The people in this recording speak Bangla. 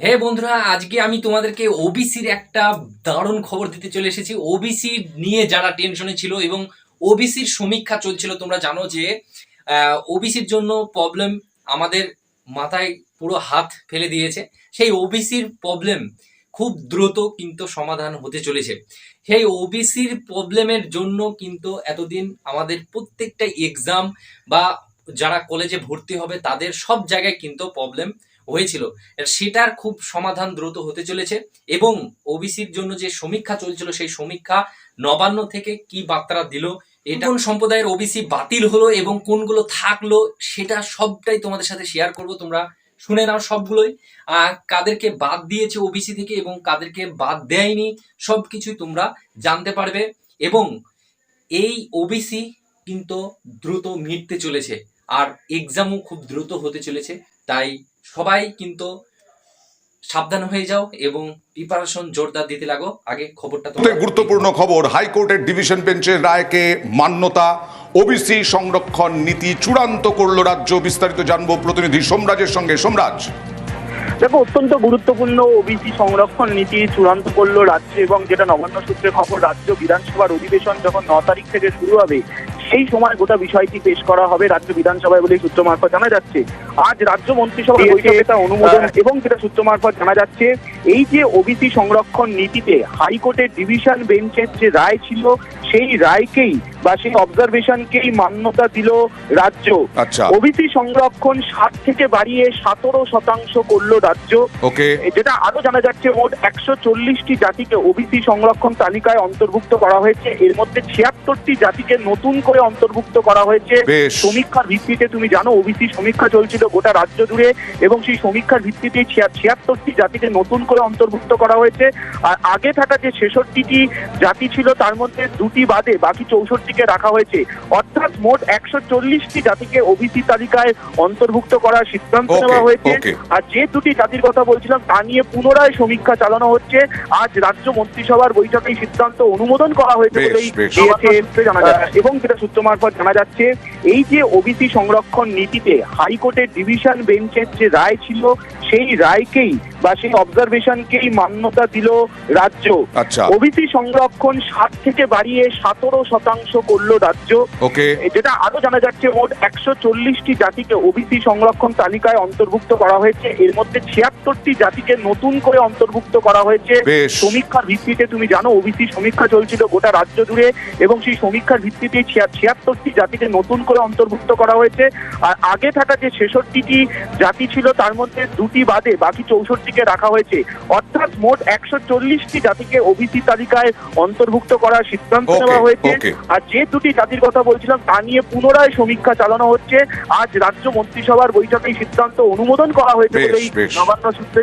হে বন্ধুরা, আজকে আমি তোমাদেরকে ওবিসির একটা দারুণ খবর দিতে চলে এসেছি। ওবিসি নিয়ে যারা টেনশনে ছিল এবং ওবিসির সমীক্ষা চলছিল, তোমরা জানো যে ওবিসির জন্য প্রবলেম আমাদের মাথায় পুরো হাত ফেলে দিয়েছে। সেই ওবিসির প্রবলেম খুব দ্রুত কিন্তু সমাধান হতে চলেছে। সেই ওবিসির প্রবলেমের জন্য কিন্তু এতদিন আমাদের প্রত্যেকটা এক্সাম বা যারা কলেজে ভর্তি হবে, তাদের সব জায়গায় কিন্তু প্রবলেম হয়েছিল। সেটার খুব সমাধান দ্রুত হতে চলেছে এবং ওবিসির জন্য যে সমীক্ষা চলছিল, সেই সমীক্ষা নবান্ন থেকে কি বার্তা দিল, এটা সম্প্রদায়ের ওবিসি বাতিল হলো এবং কোনগুলো থাকল, সেটা সবটাই তোমাদের সাথে শেয়ার করব। তোমরা শুনে নাও সবগুলোই। কাদেরকে বাদ দিয়েছে ওবিসি থেকে এবং কাদেরকে বাদ দেয়নি সব কিছুই তোমরা জানতে পারবে এবং এই ওবিসি কিন্তু দ্রুত মিটতে চলেছে। আর এক্সামও খুব দ্রুত হতে চলেছে তাই সবাই কিন্তু সাবধান হয়ে যাও এবং প্রিপারেশন জোরদার দিতে লাগো। আগে খবরটা তোমরা গুরুত্বপূর্ণ খবর হাইকোর্টের ডিভিশন বেঞ্চের রায়কে মান্যতা ওবিসি সংরক্ষণ নীতি চূড়ান্ত করল রাজ্য বিস্তারিত জানব প্রতিনিধি সোমরাজের সঙ্গে। সোমরাজ। দেখো অত্যন্ত গুরুত্বপূর্ণ ওবিসি সংরক্ষণ নীতি চূড়ান্ত করল রাজ্য এবং যেটা নবান্ন সূত্রে খবর রাজ্য বিধানসভার অধিবেশন যখন ন তারিখ থেকে শুরু হবে সেই সময় গোটা বিষয়টি পেশ করা হবে রাজ্য বিধানসভায় বলে সূত্র মারফত জানা যাচ্ছে। আজ রাজ্য মন্ত্রিসভার বৈঠকে তা অনুমোদন এবং যেটা সূত্র মারফত জানা যাচ্ছে এই যে ওবিসি সংরক্ষণ নীতিতে হাইকোর্টের ডিভিশন বেঞ্চের যে রায় ছিল সেই রায়কেই বা সেই অবজারভেশনকেই মান্যতা দিল রাজ্য। আচ্ছা। ওবিসি সংরক্ষণ ষাট থেকে বাড়িয়ে সতেরো শতাংশ করল রাজ্য। যেটা আরও জানা যাচ্ছে মোট একশো চল্লিশটি জাতিকে ওবিসি সংরক্ষণ তালিকায় অন্তর্ভুক্ত করা হয়েছে। এর মধ্যে ছিয়াত্তরটি জাতিকে নতুন করে অন্তর্ভুক্ত করা হয়েছে। সমীক্ষার ভিত্তিতে তুমি জানো ওবিসি সমীক্ষা চলছিল গোটা রাজ্য জুড়ে এবং সেই সমীক্ষার ভিত্তিতে ছিয়াত্তরটি জাতিকে নতুন করে অন্তর্ভুক্ত করা হয়েছে। আর আগে থাকা যে ছেষট্টিটি জাতি ছিল তার মধ্যে দুটি বাদে বাকি চৌষট্টিকে রাখা হয়েছে। অর্থাৎ মোট একশো চল্লিশটি জাতিকে ওবিসি তালিকায় অন্তর্ভুক্ত করার সিদ্ধান্ত নেওয়া হয়েছে। আর যে দুটি জাতির কথা বলছিলাম তা নিয়ে পুনরায় সমীক্ষা চালানো হচ্ছে। আজ রাজ্য মন্ত্রিসভার বৈঠকে এই সিদ্ধান্ত অনুমোদন করা হয়েছে বলেই জানা যাচ্ছে এবং যেটা সূত্র মারফত জানা যাচ্ছে এই যে ওবিসি সংরক্ষণ নীতিতে হাইকোর্টের ডিভিশন বেঞ্চের যে রায় ছিল সেই রায়কেই বা সেই অবজারভেশনকেই মান্যতা দিল রাজ্য। আচ্ছা। ওবিসি সংরক্ষণ ষাট থেকে বাড়িয়ে সতেরো শতাংশ করল রাজ্য। যেটা আরও জানা যাচ্ছে মোট একশো চল্লিশটি জাতিকে ওবিসি সংরক্ষণ তালিকায় অন্তর্ভুক্ত করা হয়েছে। এর মধ্যে ছিয়াত্তরটি জাতিকে নতুন করে অন্তর্ভুক্ত করা হয়েছে। সমীক্ষার ভিত্তিতে তুমি জানো ওবিসি সমীক্ষা চলছিল গোটা রাজ্য জুড়ে এবং সেই সমীক্ষার ভিত্তিতে ছিয়াত্তরটি জাতিকে নতুন করে অন্তর্ভুক্ত করা হয়েছে। আর আগে থাকা যে ছেষট্টিটি জাতি ছিল তার মধ্যে দুটি বাদে বাকি চৌষট্টিকে রাখা হয়েছে। অর্থাৎ মোট একশো চল্লিশটি জাতিকে ওবিসি তালিকায় অন্তর্ভুক্ত করার সিদ্ধান্ত নেওয়া হয়েছে। আর যে দুটি জাতির কথা বলছিলাম তা নিয়ে পুনরায় সমীক্ষা চালানো হচ্ছে। আজ রাজ্য মন্ত্রিসভার বৈঠকে সিদ্ধান্ত অনুমোদন করা হয়েছে বলেই নবান্ন সূত্রে